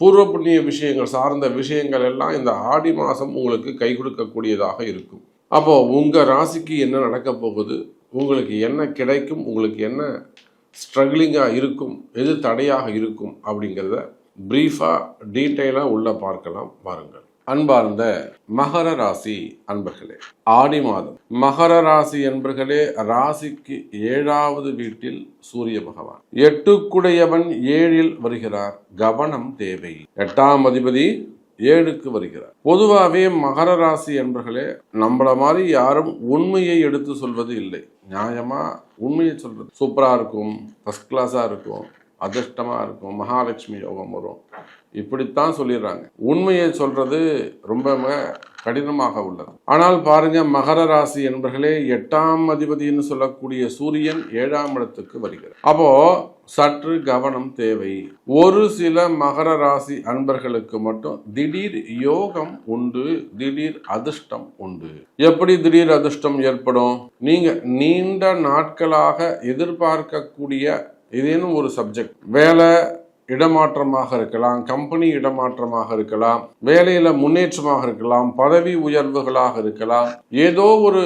பூர்வ புண்ணிய விஷயங்கள் சார்ந்த விஷயங்கள் எல்லாம் இந்த ஆடி மாதம் உங்களுக்கு கை கொடுக்கக்கூடியதாக இருக்கும். அப்போ உங்கள் ராசிக்கு என்ன நடக்க போகுது? உங்களுக்கு என்ன கிடைக்கும்? உங்களுக்கு என்ன ஸ்ட்ரகிளிங்காக இருக்கும்? எது தடையாக இருக்கும்? அப்படிங்கிறத ப்ரீஃபாக டீட்டெயிலாக உள்ளே பார்க்கலாம். பாருங்கள் அன்பார்ந்த மகர ராசி அன்பர்களே ஆடி மாதம். மகர ராசி என்பர்களே ராசிக்கு ஏழாவது வீட்டில் சூரிய பகவான். எட்டுக்குடையவன் ஏழில் வருகிறார் கவனம் தேவை எட்டாம் அதிபதி ஏழுக்கு வருகிறார். பொதுவாகவே மகர ராசி என்பர்களே நம்மள மாதிரி யாரும் உண்மையை எடுத்து சொல்வது இல்லை. நியாயமா உண்மையை சொல்றது. சூப்பரா இருக்கும் ஃபர்ஸ்ட் கிளாஸா இருக்கும் அதிர்ஷ்டமா இருக்கும் மகாலட்சுமி யோகம் வரும். இப்படித்தான் சொல்லிடுறாங்க. உண்மையை சொல்றது ரொம்ப கடினமாக உள்ளது. ஆனால் பாருங்க மகர ராசி என்பர்களே எட்டாம் அதிபதினு சொல்லக்கூடிய சூரியன் ஏழாம் இடத்துக்கு வருகிறார். அப்போ சற்று கவனம் தேவை. ஒரு சில மகர ராசி அன்பர்களுக்கு மட்டும் திடீர் யோகம் உண்டு திடீர் அதிர்ஷ்டம் உண்டு. எப்படி திடீர் அதிர்ஷ்டம் ஏற்படும்? நீங்க நீண்ட நாட்களாக எதிர்பார்க்கக்கூடிய ஏதேனும் ஒரு சப்ஜெக்ட் வேலை இடமாற்றமாக இருக்கலாம் கம்பெனி இடமாற்றமாக இருக்கலாம் வேலையில முன்னேற்றமாக இருக்கலாம் பதவி உயர்வுகளாக இருக்கலாம் ஏதோ ஒரு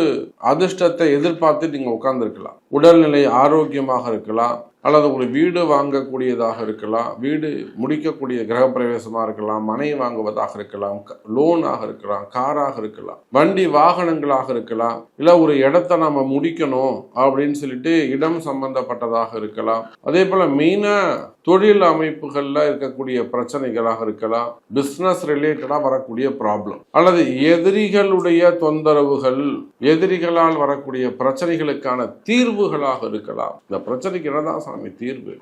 அதிர்ஷ்டத்தை எதிர்பார்த்து நீங்க உட்கார்ந்துருக்கலாம். உடல்நிலை ஆரோக்கியமாக இருக்கலாம் அல்லது ஒரு வீடு வாங்கக்கூடியதாக இருக்கலாம் வீடு முடிக்கக்கூடிய கிரகப்பிரவேசமாக இருக்கலாம் மனை வாங்குவதாக இருக்கலாம் லோனாக இருக்கலாம் காராக இருக்கலாம் வண்டி வாகனங்களாக இருக்கலாம் இல்லை ஒரு இடத்த நம்ம முடிக்கணும் அப்படின்னு சொல்லிட்டு இடம் சம்பந்தப்பட்டதாக இருக்கலாம். அதே போல் மெயினாக தொழில் அமைப்புகளில் இருக்கக்கூடிய பிரச்சனைகளாக இருக்கலாம் பிஸ்னஸ் ரிலேட்டடாக வரக்கூடிய ப்ராப்ளம் அல்லது எதிரிகளுடைய தொந்தரவுகள் எதிரிகளால் வரக்கூடிய பிரச்சனைகளுக்கான தீர்வுகளாக இருக்கலாம். இந்த பிரச்சனைக்கு என்னதான் சாமி தீர்வு?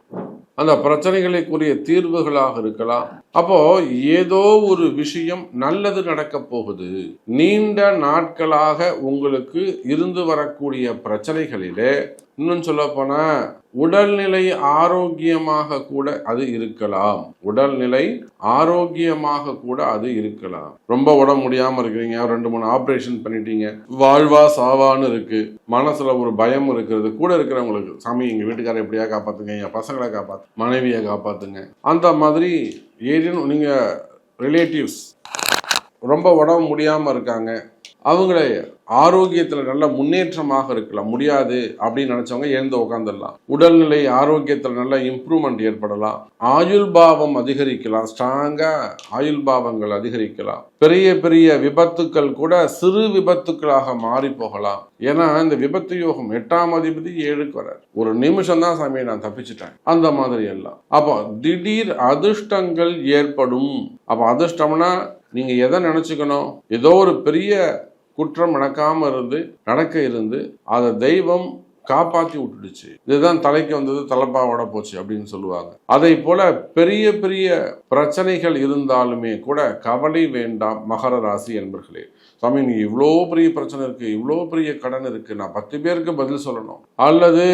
அந்த பிரச்சனைகளுக்குரிய தீர்வுகளாக இருக்கலாம். அப்போ ஏதோ ஒரு விஷயம் நல்லது நடக்க போகுது. நீண்ட நாட்களாக உங்களுக்கு இருந்து வரக்கூடிய பிரச்சனைகளிலே இன்னும் சொல்ல போனா உடல்நிலை ஆரோக்கியமாக கூட அது இருக்கலாம். உடல்நிலை ஆரோக்கியமாக கூட அது இருக்கலாம். ரொம்ப உடம்பு முடியாம இருக்கிறீங்க ரெண்டு மூணு ஆபரேஷன் பண்ணிட்டீங்க வாழ்வா சாவான்னு இருக்கு மனசுல ஒரு பயம் இருக்கிறது கூட இருக்கிறவங்களுக்கு சாமி எங்க வீட்டுக்காரர் எப்படியா காப்பாத்துங்க என் பசங்களை காப்பாத்து மனைவியை காப்பாத்துங்க. அந்த மாதிரி ஏதேனும் நீங்க ரிலேட்டிவ்ஸ் ரொம்ப உடம்பு முடியாம இருக்காங்க அவங்கள ஆரோக்கியத்தில் நல்ல முன்னேற்றமாக இருக்கலாம். முடியாது அப்படின்னு நினைச்சவங்க எழுந்து உட்காந்துடலாம் உடல்நிலை ஆரோக்கியத்தில் நல்ல இம்ப்ரூவ்மெண்ட் ஏற்படலாம். ஆயுள் பாவம் அதிகரிக்கலாம். ஸ்ட்ராங்காக ஆயுள் பாவங்கள் அதிகரிக்கலாம். பெரிய பெரிய விபத்துக்கள் கூட சிறு விபத்துக்களாக மாறி போகலாம். ஏன்னா இந்த விபத்து யோகம் எட்டாம் அதிபதி ஏழுக்கு வரார் ஒரு நிமிஷம் தான் சாமியை நான் தப்பிச்சிட்டேன். அந்த மாதிரி எல்லாம். அப்போ திடீர் அதிர்ஷ்டங்கள் ஏற்படும். அப்போ அதிர்ஷ்டம்னா நீங்க எதை நினைச்சுக்கணும்? ஏதோ ஒரு பெரிய குற்றம் நடக்காமல் இருந்து நடக்க இருந்து அதை தெய்வம் காப்பாத்தி விட்டுடுச்சு. இதுதான் தலைக்கு வந்தது தலைப்பாவோட போச்சு அப்படின்னு சொல்லுவாங்க. அதை போல பெரிய பெரிய பிரச்சனைகள் இருந்தாலுமே கூட கவலை வேண்டாம் மகர ராசி என்பர்களே. சாமி நீ இவ்வளோ பெரிய பிரச்சனை இருக்கு இவ்வளோ பெரிய கடன் இருக்கு நான் பத்து பேருக்கு பதில் சொல்லணும். அல்லது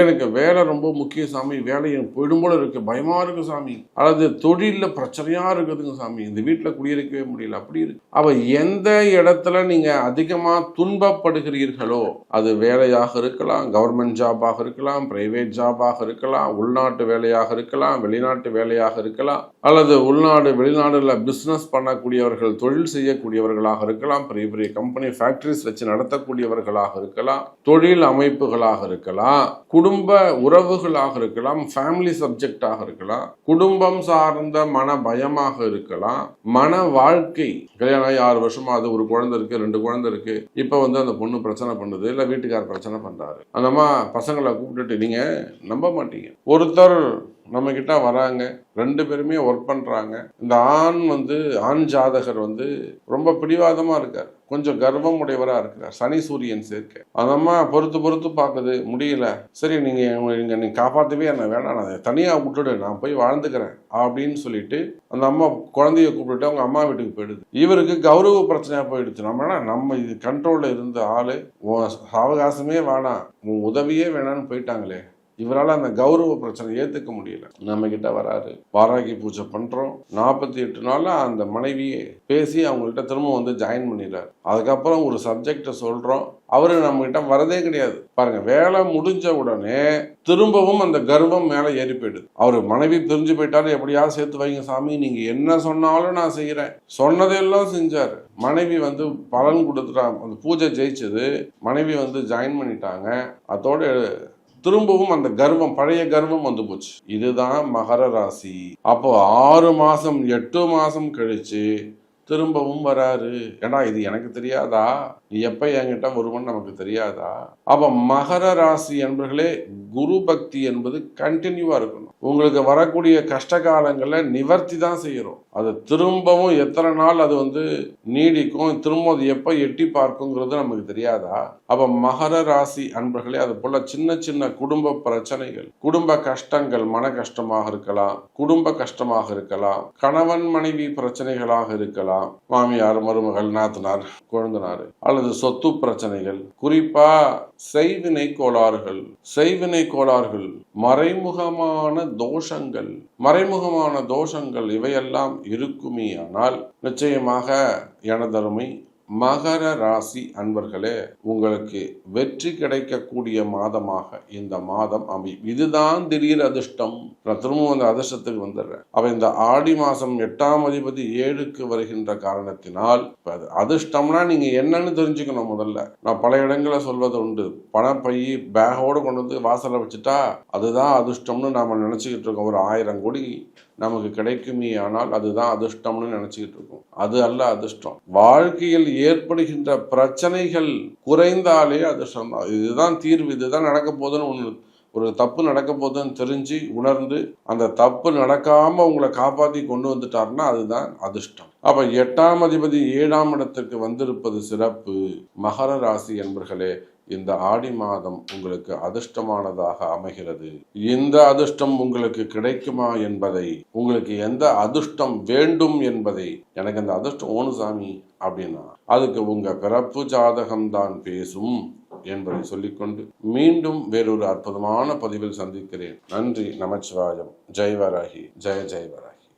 எனக்கு வேலை ரொம்ப முக்கிய சாமி வேலை எனக்கு போயிடும் போல இருக்கு பயமா இருக்கு சாமி. அல்லது தொழிலில் பிரச்சனையா இருக்குதுங்க சாமி இந்த வீட்டில் குடியிருக்கவே முடியல அப்படி இருக்கு. அவ எந்த இடத்துல நீங்க அதிகமா துன்பப்படுகிறீர்களோ அது வேலையாக இருக்கலாம் கவர்மெண்ட் ஜாபாக இருக்கலாம் பிரைவேட் ஜாபாக இருக்கலாம் உள்நாட்டு வேலையாக இருக்கலாம் வெளிநாட்டு வேலையாக இருக்கலாம் அல்லது உள்நாடு வெளிநாடுல பிஸ்னஸ் பண்ணக்கூடியவர்கள் தொழில் செய்யக்கூடியவர்களாக இருக்கலாம் பெரிய பெரிய கம்பெனி ஃபேக்டரிஸ் வச்சு நடத்தக்கூடியவர்களாக இருக்கலாம் தொழில் அமைப்புகளாக இருக்கலாம் குடும்ப உறவுகளாக இருக்கலாம் ஃபேமிலி சப்ஜெக்டாக இருக்கலாம் குடும்பம் சார்ந்த மன பயமாக இருக்கலாம் மன வாழ்க்கை. கல்யாணம் ஆகி ஆறு வருஷமா அது ஒரு குழந்தை இருக்கு ரெண்டு குழந்தை இருக்கு இப்போ வந்து அந்த பொண்ணு பிரச்சனை பண்ணுது இல்லை வீட்டுக்கார் பிரச்சனை பண்ணுறாரு அந்த அம்மா பசங்களை கூப்பிட்டுட்டு நீங்கள் நம்ப மாட்டீங்க. ஒருத்தர் நம்ம கிட்ட வராங்க. ரெண்டு பேருமே ஒர்க் பண்றாங்க. இந்த ஆண் வந்து ஆண் ஜாதகர் வந்து ரொம்ப பிடிவாதமா இருக்கார். கொஞ்சம் கர்வம் உடையவரா இருக்கிறார். சனி சூரியன் சேர்க்கை. அந்த அம்மா பொறுத்து பொறுத்து பார்க்குது. முடியல. சரி நீங்க நீங்க நீங்க காப்பாத்தவே என்ன வேணாம். நான் தனியா விட்டுடு. நான் போய் வாழ்ந்துக்கிறேன் அப்படின்னு சொல்லிட்டு அந்த அம்மா குழந்தைய கூப்பிட்டு அவங்க அம்மா வீட்டுக்கு போயிடுது. இவருக்கு கௌரவ பிரச்சனையா போயிடுச்சு. நம்ம நம்ம இது கண்ட்ரோல்ல இருந்த ஆளு உன் அவகாசமே வேணாம். உன் உதவியே வேணாம்னு போயிட்டாங்களே. இவரால் அந்த கௌரவ பிரச்சனை ஏற்றுக்க முடியல. நம்ம கிட்ட வராரு. வாராகி பூஜை பண்றோம். நாற்பத்தி எட்டு நாள்ல அந்த மனைவியை பேசி அவங்கள்ட்ட திரும்ப வந்து ஜாயின் பண்ணிடுறாரு அதுக்கப்புறம் ஒரு சப்ஜெக்டை சொல்றோம். அவரு நம்ம கிட்ட வரதே கிடையாது. பாருங்க வேலை முடிஞ்ச உடனே திரும்பவும் அந்த கர்வம் மேல ஏறி போயிடுது. அவர் மனைவி பிரிஞ்சு போயிட்டாரு. எப்படியாவது சேர்த்து வைங்க சாமி நீங்க என்ன சொன்னாலும் நான் செய்யறேன். சொன்னதெல்லாம் செஞ்சாரு. மனைவி வந்து பலன் கொடுத்துட்டா அந்த பூஜை ஜெயிச்சது. மனைவி வந்து ஜாயின் பண்ணிட்டாங்க. அதோட திரும்பவும் அந்த கர்வம் பழைய கர்வம் வந்து போச்சு. இதுதான் மகர ராசி. அப்போ ஆறு மாசம் எட்டு மாசம் கழிச்சு திரும்பவும் வராரு. ஏடா இது எனக்கு தெரியாதா? நீ எப்ப என்கிட்ட வருவன்னு நமக்கு தெரியாதா? அப்ப மகர ராசி என்பர்களே குரு பக்தி என்பது கண்டினியூவா இருக்கணும். உங்களுக்கு வரக்கூடிய கஷ்ட காலங்களை நிவர்த்தி தான் செய்யறோம். அது திரும்பவும் எத்தனை நாள் அது வந்து நீடிக்கும் திரும்ப அது எப்ப எட்டி பார்க்குங்கிறது நமக்கு தெரியாதா? அப்ப மகர ராசி அன்பர்களே அது போல சின்ன சின்ன குடும்ப பிரச்சனைகள் குடும்ப கஷ்டங்கள் மன கஷ்டமாக இருக்கலாம் குடும்ப கஷ்டமாக இருக்கலாம் கணவன் மனைவி பிரச்சனைகளாக இருக்கலாம் மாமியார் மருமகள் நாத்தனார் கொழுந்தனார். அல்லது சொத்து பிரச்சனைகள். குறிப்பா செய்வினை கோளாறுகள். செய்வினை கோளாறுகள். மறைமுகமான தோஷங்கள். மறைமுகமான தோஷங்கள் இவையெல்லாம் இருக்குமே ஆனால் நிச்சயமாக எனதருமை மகர ராசி அன்பர்களே உங்களுக்கு வெற்றி கிடைக்கக்கூடிய மாதமாக இந்த மாதம் அமையும். இதுதான் திடீர் அதிர்ஷ்டம். நான் திரும்பவும் அந்த அதிர்ஷ்டத்துக்கு வந்துடுறேன். அவ இந்த ஆடி மாசம் எட்டாம் அதிபதி ஏழுக்கு வருகின்ற காரணத்தினால் அது அதிர்ஷ்டம்னா நீங்க என்னன்னு தெரிஞ்சுக்கணும் முதல்ல. நான் பல இடங்களை சொல்வது உண்டு. பணப்பை பேகோடு கொண்டு வந்து வாசலை வச்சுட்டா அதுதான் அதிர்ஷ்டம்னு நாம நினைச்சுக்கிட்டு இருக்கோம். ஒரு ஆயிரம் கோடி நமக்கு கிடைக்குமே ஆனால் அதுதான் அதிர்ஷ்டம்னு நினைச்சுக்கிட்டு இருக்கோம். அது அல்ல அதிர்ஷ்டம். வாழ்க்கையில் ஏற்படுகின்ற பிரச்சனைகள் குறைந்தாலே அதிர்ஷ்டம். தான் இதுதான் தீர்வு இதுதான் நடக்க போதுன்னு ஒன்று ஒரு தப்பு நடக்க போகுதுன்னு தெரிஞ்சு உணர்ந்து அந்த தப்பு நடக்காம உங்களை காப்பாத்தி கொண்டு வந்துட்டாருன்னா அதுதான் அதிர்ஷ்டம். அப்ப எட்டாம் அதிபதி ஏழாம் இடத்துக்கு வந்திருப்பது சிறப்பு. மகர ராசி என்பர்களே இந்த ஆடி மாதம் உங்களுக்கு அதிர்ஷ்டமானதாக அமைகிறது. இந்த அதிர்ஷ்டம் உங்களுக்கு கிடைக்குமா என்பதை உங்களுக்கு எந்த அதிர்ஷ்டம் வேண்டும் என்பதை எனக்கு அந்த அதிர்ஷ்டம் ஓணு சாமி அப்படின்னா அதுக்கு உங்க பிறப்பு ஜாதகம் தான் பேசும் என்பதை சொல்லிக்கொண்டு மீண்டும் வேறொரு அற்புதமான பதிவில் சந்திக்கிறேன். நன்றி நமச்சிவாயம். ஜெய்வராகி. ஜெய ஜெய்வரா